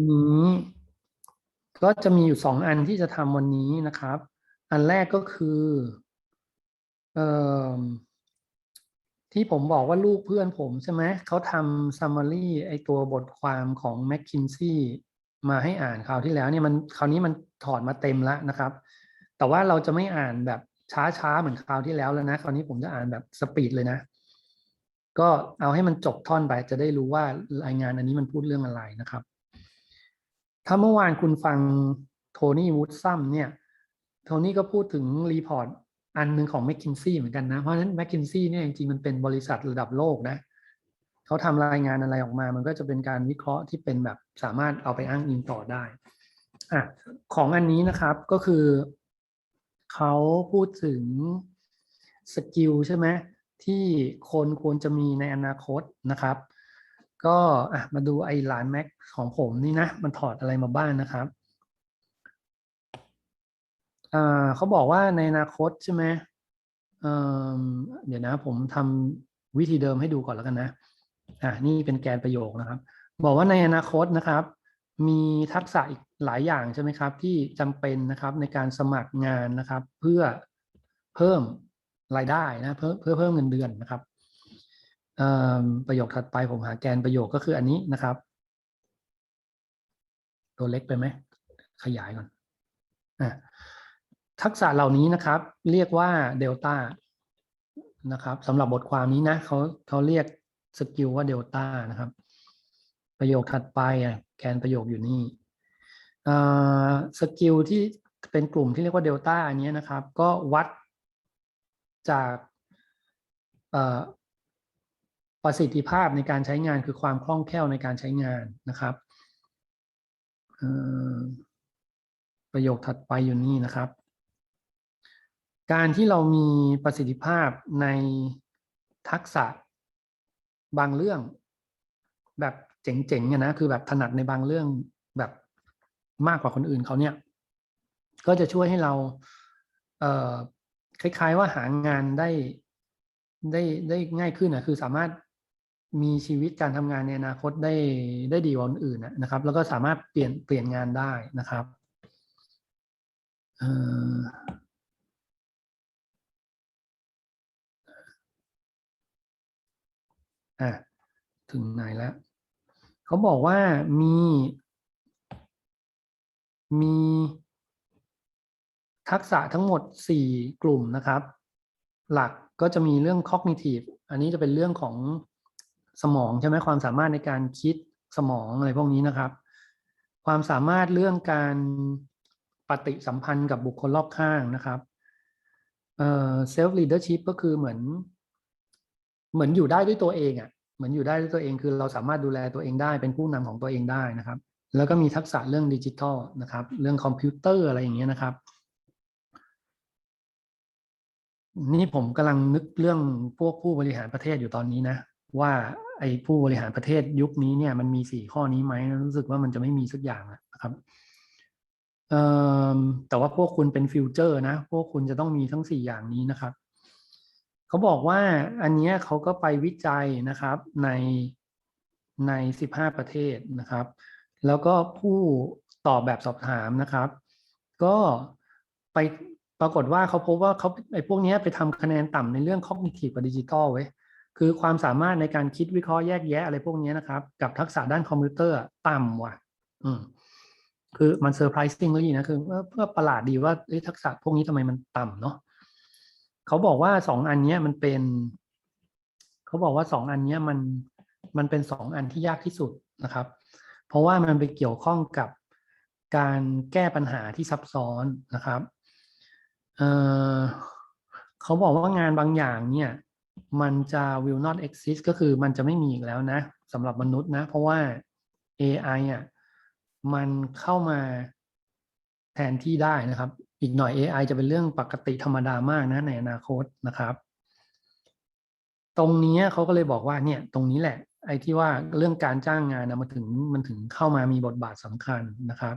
ทีนี้ก็จะมีอยู่สองอันที่จะทำวันนี้นะครับ อันแรกก็คือเอ่อที่ผมบอกว่าลูกเพื่อนผมใช่ไหมเขาทำ summary ไอตัวบทความของ McKinsey มาให้อ่านคราวที่แล้วเนี่ยมันคราวนี้มันถอดมาเต็มแล้วนะครับ แต่ว่าเราจะไม่อ่านแบบช้าๆเหมือนคราวที่แล้วแล้วนะ คราวนี้ผมจะอ่านแบบสปีดเลยนะ ก็เอาให้มันจบท่อนไปจะได้รู้ว่ารายงานอันนี้มันพูดเรื่องอะไรนะครับ ถ้าเมื่อวานคุณฟังโทนี่วูดซัมเนี่ย โทนี่ก็พูดถึงรีพอร์ตอันหนึ่งของ m c k คินซี่เหมือนกันนะ เพราะฉะนั้น m c k คินซี่เนี่ยจริงๆมันเป็นบริษัทระดับโลกนะเขาทำรายงานอะไรออกมา มันก็จะเป็นการวิเคราะห์ที่เป็นแบบสามารถเอาไปอ้างอิงต่อได้อะของอันนี้นะครับก็คือเขาพูดถึงสกิลใช่ไหมที่คนควรจะมีในอนาคตนะครับ ก็อะมาดูไอ้หลานแม็กของผมนี่นะ มันถอดอะไรมาบ้างนะครับอ่าเขาบอกว่าในอนาคตใช่ไหมเออเดี๋ยวนะผมทำวิธีเดิมให้ดูก่อนแล้วกันนะอะนี่เป็นแกนประโยคนะครับ บอกว่าในอนาคตนะครับ มีทักษะอีกหลายอย่างใช่ไหมครับ ที่จำเป็นนะครับในการสมัครงานนะครับ เพื่อเพิ่มรายได้นะเพื่อเพื่อเพิ่มเงินเดือนนะครับ ประโยคถัดไปผมหาแกนประโยคก็คืออันนี้นะครับ ตัวเล็กไปไหม ขยายก่อนอทักษะเหล่านี้นะครับ เรียกว่าเดลต้านะครับสำหรับบทความนี้นะเขาเขาเรียกสกิลว่าเดลต้านะครับ ประโยคถัดไปอะแกนประโยคอยู่นี่สกิลที่เป็นกลุ่มที่เรียกว่าเดลต้าอันนี้นะครับ ก็วัดจาก ประสิทธิภาพในการใช้งานคือความคล่องแคล่วในการใช้งานนะครับประโยคถัดไปอยู่นี่นะครับ การที่เรามีประสิทธิภาพในทักษะบางเรื่อง แบบเจ๋งๆเนี่ยนะคือแบบถนัดในบางเรื่องแบบมากกว่าคนอื่นเขาเนี่ย ก็จะช่วยให้เราเคล้ายๆว่าหางานได้ได้ได้ง่ายขึ้นนะคือสามารถ มีชีวิตการทำงานในอนาคตได้ได้ดีกว่าคนอื่นนะครับ แล้วก็สามารถเปลี่ยนเปลี่ยนงานได้นะครับเอ่อถึงไหนแล้วเขาบอกว่ามี มีทักษะทั้งหมด 4 กลุ่มนะครับ หลักก็จะมีเรื่อง cognitive อันนี้จะเป็นเรื่องของ สมองใช่ไหมความสามารถในการคิดสมองอะไรพวกนี้นะครับ ความสามารถเรื่องการปฏิสัมพันธ์กับบุคคลรอบข้างนะครับเอ่อ self leadership ก็คือเหมือน เหมือนอยู่ได้ด้วยตัวเองอะ่ะเหมือนอยู่ได้ด้วยตัวเองคือเราสามารถดูแลตัวเองได้เป็นผู้นำของตัวเองได้นะครับ แล้วก็มีทักษะเรื่องดิจิทัลนะครับ เรื่องคอมพิวเตอร์อะไรอย่างเงี้ยนะครับ นี่ผมกำลังนึกเรื่องพวกผู้บริหารประเทศอยู่ตอนนี้นะ ว่า ไอ้ผู้บริหารประเทศยุคนี้เนี่ยมันมีสี่ข้อนี้ไหมรู้สึกว่ามันจะไม่มีสักอย่างนะครับแต่ว่าพวกคุณเป็นฟิวเจอร์นะ พวกคุณจะต้องมีทั้งสี่อย่างนี้นะครับเขาบอกว่าอันนี้เขาก็ไปวิจัยนะครับในใน15ประเทศนะครับ แล้วก็ผู้ตอบแบบสอบถามนะครับ ก็ไปปรากฏว่าเขาพบว่าเขาไอ้พวกนี้ไปทำคะแนนต่ำในเรื่อง cognitive กับดิจิทัลไว้ คือความสามารถในการคิดวิเคราะห์แยกแยะอะไรพวกนี้นะครับ กับทักษะด้านคอมพิวเตอร์ต่ำว่ะ อืม คือมันเซอร์ไพรส์ซิ่งเลยนะคือเพื่อประหลาดดีว่าทักษะพวกนี้ทำไมมันต่ำเนาะเขาบอกว่าสองอันนี้มันเป็น เขาบอกว่าสองอันนี้มันมันเป็นสองอันที่ยากที่สุดนะครับ เพราะว่ามันไปเกี่ยวข้องกับการแก้ปัญหาที่ซับซ้อนนะครับเเขาบอกว่างานบางอย่างเนี่ย มันจะ will not exist ก็คือมันจะไม่มีอีกแล้วนะสำหรับมนุษย์นะ เพราะว่า AI อะมันเข้ามาแทนที่ได้นะครับ อีกหน่อย AI จะเป็นเรื่องปกติธรรมดามากนะในอนาคตนะครับ ตรงนี้เขาก็เลยบอกว่าเนี่ยตรงนี้แหละ ไอ้ที่ว่าเรื่องการจ้างงานนะมันถึงมันถึงเข้ามามีบทบาทสำคัญนะครับ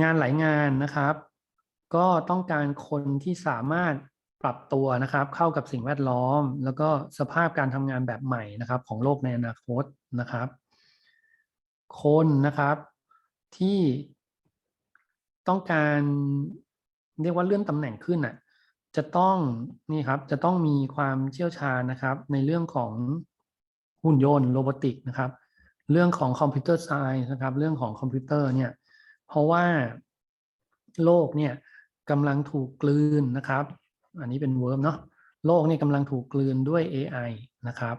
งานหลายงานนะครับ ก็ต้องการคนที่สามารถ ปรับตัวนะครับเข้ากับสิ่งแวดล้อม แล้วก็สภาพการทำงานแบบใหม่นะครับ ของโลกในอนาคตนะครับ คนนะครับที่ต้องการเรียกว่าเลื่อนตำแหน่งขึ้นอะจะต้องนี่ครับจะต้องมีความเชี่ยวชาญนะครับ ในเรื่องของหุ่นยนต์โรบอติกนะครับ เรื่องของคอมพิวเตอร์ไซน์นะครับ เรื่องของคอมพิวเตอร์เนี่ยเพราะว่าโลกเนี่ยกำลังถูกกลืนนะครับ อันนี้เป็นเวิร์มเนาะโลกนี่กำลังถูกกลืนด้วย AI นะครับ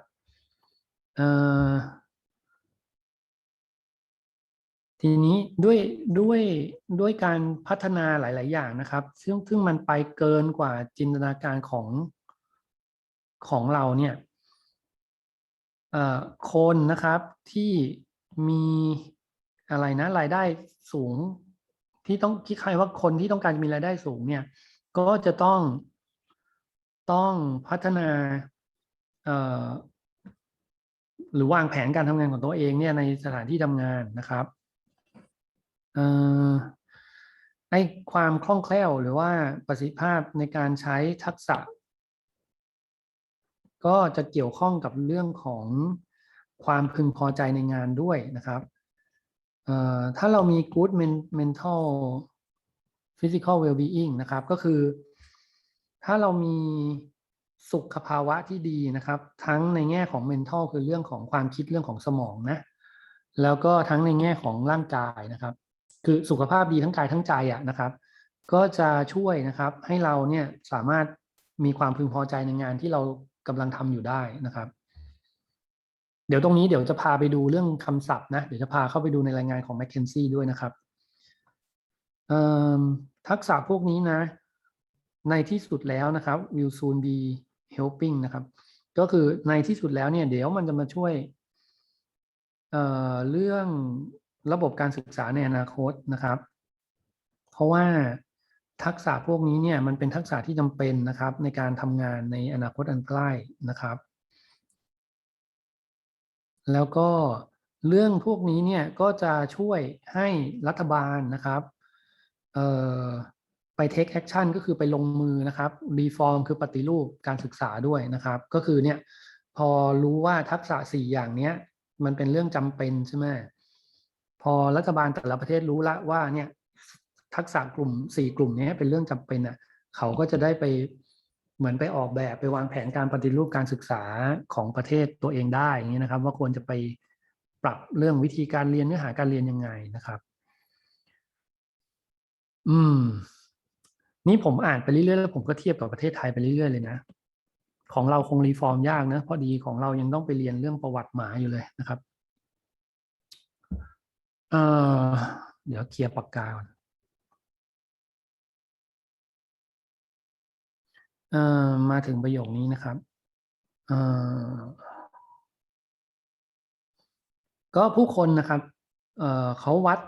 ทีนี้ด้วยด้วยด้วยการพัฒนาหลาย ๆ อย่างนะครับ ซึ่งซึ่งมันไปเกินกว่าจินตนาการของของเราเนี่ยคนนะครับที่มีอะไรนะรายได้สูงที่ต้องคิดใครว่าคนที่ต้องการมีรายได้สูงเนี่ย ก็จะต้อง ต้องพัฒนาหรือวางแผนการทำงานของตัวเองเนี่ยในสถานที่ทำงานนะครับเอ่อในความคล่องแคล่วหรือว่าประสิทธิภาพในการใช้ทักษะ ก็จะเกี่ยวข้องกับเรื่องของความพึงพอใจในงานด้วยนะครับถ้าเรามี good mental physical well-being นะครับ ก็คือ ถ้าเรามีสุขภาวะที่ดีนะครับ ทั้งในแง่ของ mental คือเรื่องของความคิดเรื่องของสมองนะ แล้วก็ทั้งในแง่ของร่างกายนะครับ คือสุขภาพดีทั้งกายทั้งใจอะนะครับ ก็จะช่วยนะครับให้เราเนี่ยสามารถมีความพึงพอใจในงานที่เรากำลังทำอยู่ได้นะครับ เดี๋ยวตรงนี้เดี๋ยวจะพาไปดูเรื่องคำศัพท์นะ เดี๋ยวจะพาเข้าไปดูในรายงานของ m c k เคนซี่ด้วยนะครับทักษะพวกนี้นะ ในที่สุดแล้วนะครับ will soon be helping นะครับ ก็คือในที่สุดแล้วเนี่ย เดี๋ยวมันจะมาช่วยเเรื่องระบบการศึกษาในอนาคตนะครับ เพราะว่าทักษะพวกนี้เนี่ยมันเป็นทักษะที่จำเป็นนะครับ ในการทำงานในอนาคตอันใกล้นะครับ แล้วก็เรื่องพวกนี้เนี่ยก็จะช่วยให้รัฐบาลนะครับ เอ่อ ไป take action ก็คือไปลงมือนะครับ reform คือปฏิรูปการศึกษาด้วยนะครับ ก็คือเนี่ยพอรู้ว่าทักษะสี่อย่างเนี้ยมันเป็นเรื่องจำเป็นใช่ไหมพอรัฐบาลแต่ละประเทศรู้ละว่าเนี่ยทักษะกลุ่มสี่กลุ่มนี้เป็นเรื่องจำเป็นอะเขาก็จะได้ไปเหมือนไปออกแบบไปวางแผนการปฏิรูปการศึกษาของประเทศตัวเองได้อย่างนี้นะครับ ว่าควรจะไปปรับเรื่องวิธีการเรียนเนื้อหาการเรียนยังไงนะครับ อืม นี่ผมอ่านไปเรื่อยๆแล้วผมก็เทียบกับประเทศไทยไปเรื่อยๆเลยนะ ของเราคงรีฟอร์มยากนะพราะดีของเรายังต้องไปเรียนเรื่องประวัติหมาอยู่เลยนะครับเออเดี๋ยวเคลียร์ปากกาก่อนเออมาถึงประโยคนี้นะครับเออก็ผู้คนนะครับเออเขาวัด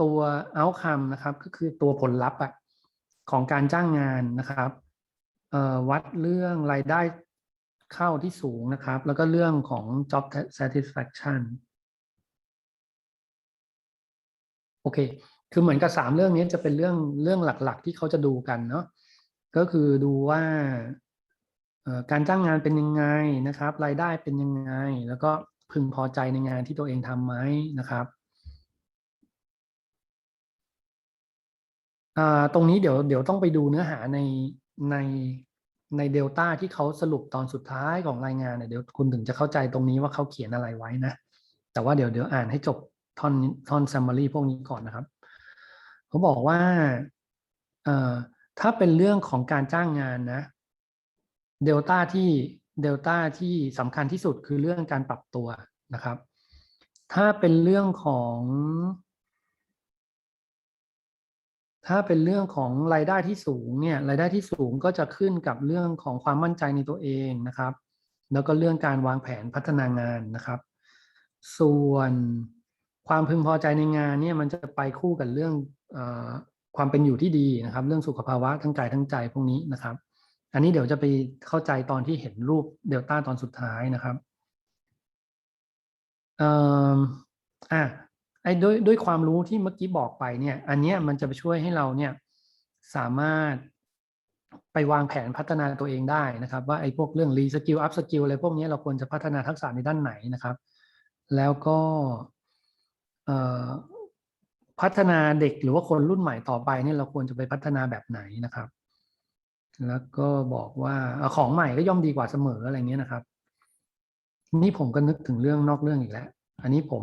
ตัว outcome นะครับ ก็คือตัวผลลัพธ์อะ ของการจ้างงานนะครับวัดเรื่องรายได้เข้าที่สูงนะครับ แล้วก็เรื่องของ job satisfaction โอเค คือเหมือนกับสามเรื่องนี้จะเป็นเรื่องเรื่องหลัก ๆ ที่เขาจะดูกันเนาะ ก็คือดูว่าการจ้างงานเป็นยังไงนะครับ รายได้เป็นยังไง แล้วก็พึงพอใจในงานที่ตัวเองทำไหมนะครับ ตรงนี้เดี๋ยวเดี๋ยวต้องไปดูเนื้อหาในในในเดลต้าที่เขาสรุปตอนสุดท้ายของรายงานเนี่ยเดี๋ยวคุณถึงจะเข้าใจตรงนี้ว่าเขาเขียนอะไรไว้นะ แต่ว่าเดี๋ยวเดี๋ยวอ่านให้จบท่อนท่อน summary พวกนี้ก่อนนะครับ เขาบอกว่าถ้าเป็นเรื่องของการจ้างงานนะเดลต้าที่เดลต้าที่สำคัญที่สุดคือเรื่องการปรับตัวนะครับ ถ้าเป็นเรื่องของ ถ้าเป็นเรื่องของรายได้ที่สูงเนี่ยรายได้ที่สูงก็จะขึ้นกับเรื่องของความมั่นใจในตัวเองนะครับ แล้วก็เรื่องการวางแผนพัฒนางานนะครับ ส่วนความพึงพอใจในงานเนี่ยมันจะไปคู่กับเรื่องอความเป็นอยู่ที่ดีนะครับ เรื่องสุขภาวะทั้งกายทั้งใจพวกนี้นะครับ อันนี้เดี๋ยวจะไปเข้าใจตอนที่เห็นรูปเดลต้าตอนสุดท้ายนะครับอ่ออะ ไอ้ด้วยด้วยความรู้ที่เมื่อกี้บอกไปเนี่ย อันเนี้ยมันจะไปช่วยให้เราเนี่ยสามารถไปวางแผนพัฒนาตัวเองได้นะครับ ว่าไอ้พวกเรื่องรีสกิลอัพสกิลอะไรพวกนี้เราควรจะพัฒนาทักษะในด้านไหนนะครับ แล้วก็พัฒนาเด็กหรือว่าคนรุ่นใหม่ต่อไปเนี่ยเราควรจะไปพัฒนาแบบไหนนะครับ แล้วก็บอกว่าของใหม่ก็ย่อมดีกว่าเสมออะไรเงี้ยนะครับ นี่ผมก็นึกถึงเรื่องนอกเรื่องอีกแล้ว อันนี้ผม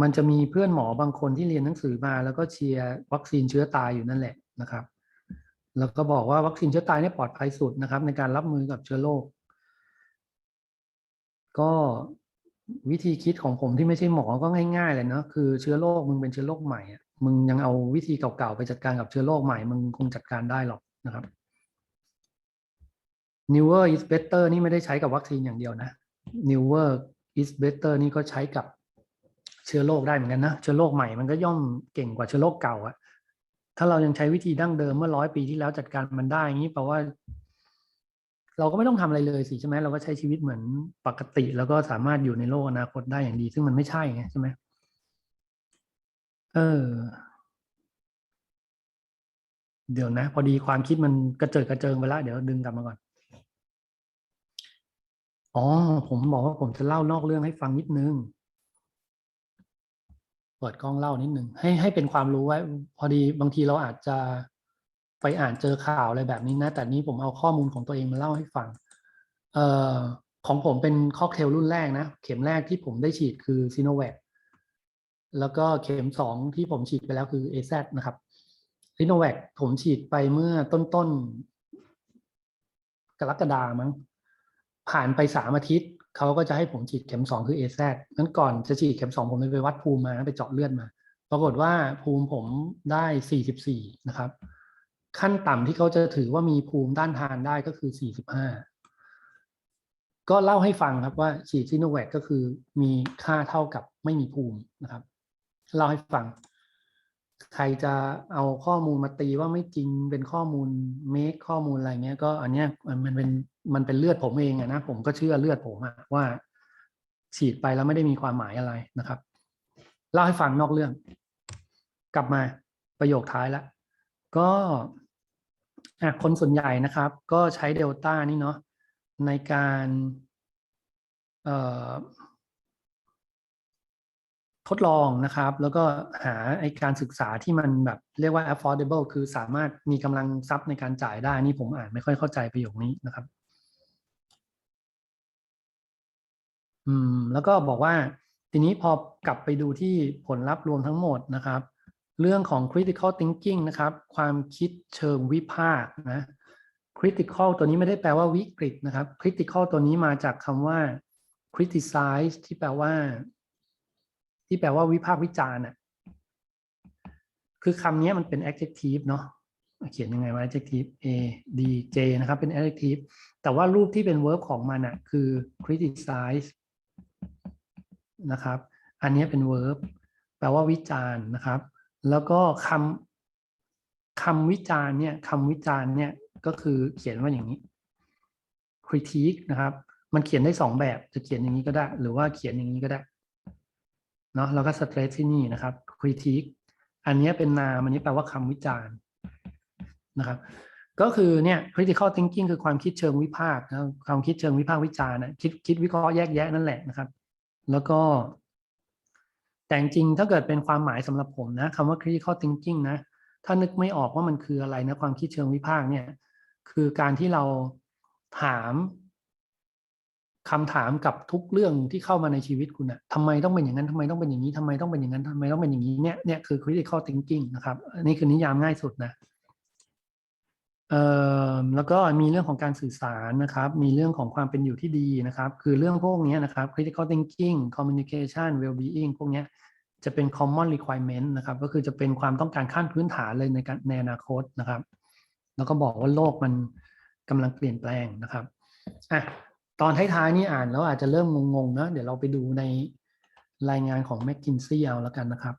มันจะมีเพื่อนหมอบางคนที่เรียนหนังสือมา แล้วก็เชียร์วัคซีนเชื้อตายอยู่นั่นแหละนะครับ แล้วก็บอกว่าวัคซีนเชื้อตายเนี่ยปลอดภัยสุดนะครับ ในการรับมือกับเชื้อโรคก็วิธีคิดของผมที่ไม่ใช่หมอก็ง่ายๆเลยเนาะคือเชื้อโรคมึงเป็นเชื้อโรคใหม่อะมึงยังเอาวิธีเก่าๆไปจัดการกับเชื้อโรคใหม่ มึงคงจัดการได้หรอกนะครับ newer is better นี่ไม่ได้ใช้กับวัคซีนอย่างเดียวนะ newer is better นี่ก็ใช้กับ เชื้อโรคได้เหมือนกันนะเชื้อโรคใหม่มันก็ย่อมเก่งกว่าเชื้อโรคเก่าอะถ้าเรายังใช้วิธีดั้งเดิมเมื่อร้อยปีที่แล้วจัดการมันได้อย่างนี้แปลว่า เราก็ไม่ต้องทำอะไรเลยสิใช่ไหมเราก็ใช้ชีวิตเหมือนปกติ แล้วก็สามารถอยู่ในโลกอนาคตได้อย่างดี ซึ่งมันไม่ใช่ไงใช่ไหมเออ เดี๋ยวนะ พอดีความคิดมันกระเจิดกระเจิงไปแล้วเดี๋ยวดึงกลับมาก่อนอ๋อผมบอกว่าผมจะเล่านอกเรื่องให้ฟังนิดนึง ปิดกล้องเล่านิดหนึ่งให้ให้เป็นความรู้ไว้พอดีบางทีเราอาจจะไปอ่านเจอข่าวอะไรแบบนี้นะ แต่นี้ผมเอาข้อมูลของตัวเองมาเล่าให้ฟังเอ่อของผมเป็นค็อกเทลรุ่นแรกนะ เข็มแรกที่ผมได้ฉีดคือซีโนแวคแล้วก็เข็มสองที่ผมฉีดไปแล้วคือเอซนะครับซีโนแวคผมฉีดไปเมื่อต้นต้นกรกฎามั้งผ่านไปสามอาทิตย์ เขาก็จะให้ผมฉีดเข็มสองคือเอซนั้นก่อนจะฉีดเข็มสองผมไปวัดภูมิมาไปเจาะเลือดมา ปรากฏว่าภูมิผมได้สี่สิบสี่นะครับ ขั้นต่ำที่เขาจะถือว่ามีภูมิต้านทานได้ก็คือสี่สิบห้าก็เล่าให้ฟังครับว่าฉีดซิโนแวคก็คือมีค่าเท่ากับไม่มีภูมินะครับ เล่าให้ฟัง ใครจะเอาข้อมูลมาตีว่าไม่จริงเป็นข้อมูลเมคข้อมูลอะไรเงี้ยก็อันเนี้ยมันเป็นมันเป็นเลือดผมเองอะนะผมก็เชื่อเลือดผมอะว่า ฉีดไปแล้วไม่ได้มีความหมายอะไรนะครับเล่าให้ฟังนอกเรื่อง กลับมาประโยคท้ายล้วก็คนส่วนใหญ่นะครับ ก็ใช้เดลต้านี่เนาะในการ ทดลองนะครับ แล้วก็หาไอการศึกษาที่มันแบบเรียกว่า affordable คือสามารถมีกำลังทรัพย์ในการจ่ายได้นี่ผมอ่านไม่ค่อยเข้าใจประโยคนี้นะครับ อืม แล้วก็บอกว่าทีนี้พอกลับไปดูที่ผลลัพธ์รวมทั้งหมดนะครับ เรื่องของ critical thinking นะครับ ความคิดเชิงวิพากษ์นะ critical ตัวนี้ไม่ได้แปลว่าวิกฤตนะครับ critical ตัวนี้มาจากคำว่า criticize ที่แปลว่า ที่แปลว่าวิพากษ์วิจารณ์อะคือคำนี้มันเป็น adjective เนาะเขียนยังไงว่า adjective a d j นะครับเป็น adjective แต่ว่ารูปที่เป็น verb ของมันอะคือ criticize นะครับ อันนี้เป็น verb แปลว่าวิจารณ์นะครับ แล้วก็คำคำวิจารณ์เนี่ยคำวิจารณ์เนี่ยก็คือเขียนว่าอย่างนี้ critique นะครับ มันเขียนได้สองแบบจะเขียนอย่างนี้ก็ได้ หรือว่าเขียนอย่างนี้ก็ได้ เนาะแล้วก็ stress ที่นี่นะครับ critique อันนี้เป็นนามอันนี้แปลว่าคำวิจารณ์นะครับก็คือเนี่ย critical thinking คือความคิดเชิงวิพากษ์นะความคิดเชิงวิพากษ์วิจารณ์นะคิดคิดวิเคราะห์แยกแยะนั่นแหละนะครับ แล้วก็ แต่จริงถ้าเกิดเป็นความหมายสำหรับผมนะคำว่า critical thinking นะ ถ้านึกไม่ออกว่ามันคืออะไรนะ ความคิดเชิงวิพากษ์เนี่ย คือการที่เราถาม คำถามกับทุกเรื่องที่เข้ามาในชีวิตคุณอะทำไมต้องเป็นอย่างนั้นทำไมต้องเป็นอย่างนี้ทำไมต้องเป็นอย่างนั้นทำไมต้องเป็นอย่างนี้เนี่ยเนี่ยคือ critical thinking นะครับอันนี้คือนิยามง่ายสุดนะเอ่อแล้วก็มีเรื่องของการสื่อสารนะครับ มีเรื่องของความเป็นอยู่ที่ดีนะครับ คือเรื่องพวกนี้นะครับ critical thinking communication well-being พวกนี้จะเป็น common requirement นะครับ ก็คือจะเป็นความต้องการขั้นพื้นฐานเลยในการในอนาคตนะครับ แล้วก็บอกว่าโลกมันกำลังเปลี่ยนแปลงนะครับอะ ตอนท้ายๆนี่อ่านแล้วอาจจะเริ่มงงๆนะเดี๋ยวเราไปดูในรายงานของ McKinsey เอาแล้วกันนะครับ